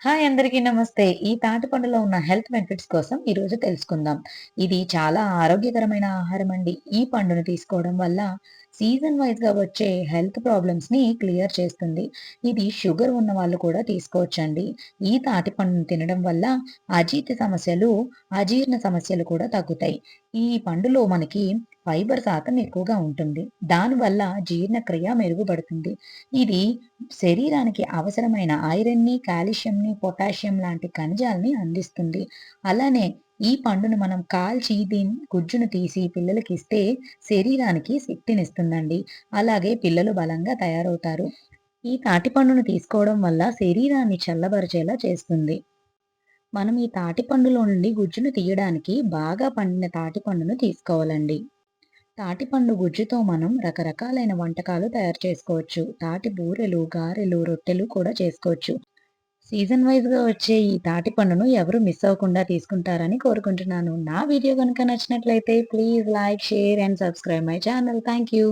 Hi అందరికీ నమస్తే. ఈ తాటిపండులో ఉన్న హెల్త్ బెనిఫిట్స్ కోసం ఈరోజు తెలుసుకుందాం. ఇది చాలా ఆరోగ్యకరమైన ఆహారం అండి. ఈ పండును తీసుకోవడం వల్ల సీజన్ వైజ్గా వచ్చే హెల్త్ ప్రాబ్లమ్స్‌ని క్లియర్ చేస్తుంది. ఇది షుగర్ ఉన్న వాళ్ళు కూడా తీసుకోవచ్చండి. ఈ తాటి పండును తినడం వల్ల అజీర్తి సమస్యలు, అజీర్ణ సమస్యలు కూడా తగ్గుతాయి. ఈ పండులో మనకి ఫైబర్ శాతం ఎక్కువగా ఉంటుంది. దానివల్ల జీర్ణక్రియ మెరుగుపడుతుంది. ఇది శరీరానికి అవసరమైన ఐరన్‌ని, కాల్షియంని, పొటాషియం లాంటి ఖనిజాల్ని అందిస్తుంది. అలానే ఈ పండును మనం కాల్చి దీని గుజ్జును తీసి పిల్లలకి ఇస్తే శరీరానికి శక్తినిస్తుందండి. అలాగే పిల్లలు బలంగా తయారవుతారు. ఈ తాటి పండును తీసుకోవడం వల్ల శరీరాన్ని చల్లబరిచేలా చేస్తుంది. మనం ఈ తాటి పండులో నుండి గుజ్జును తీయడానికి బాగా పండిన తాటి పండును తీసుకోవాలండి. తాటిపండు గుజ్జుతో మనం రకరకాలైన వంటకాలు తయారు చేసుకోవచ్చు. తాటి బూరెలు, గారెలు, రొట్టెలు కూడా చేసుకోవచ్చు. సీజన్ వైజ్గా వచ్చే ఈ తాటి పండును ఎవరు మిస్ అవ్వకుండా తీసుకుంటారని కోరుకుంటున్నాను. నా వీడియో కనుక నచ్చినట్లయితే please like, share and subscribe my channel. Thank you.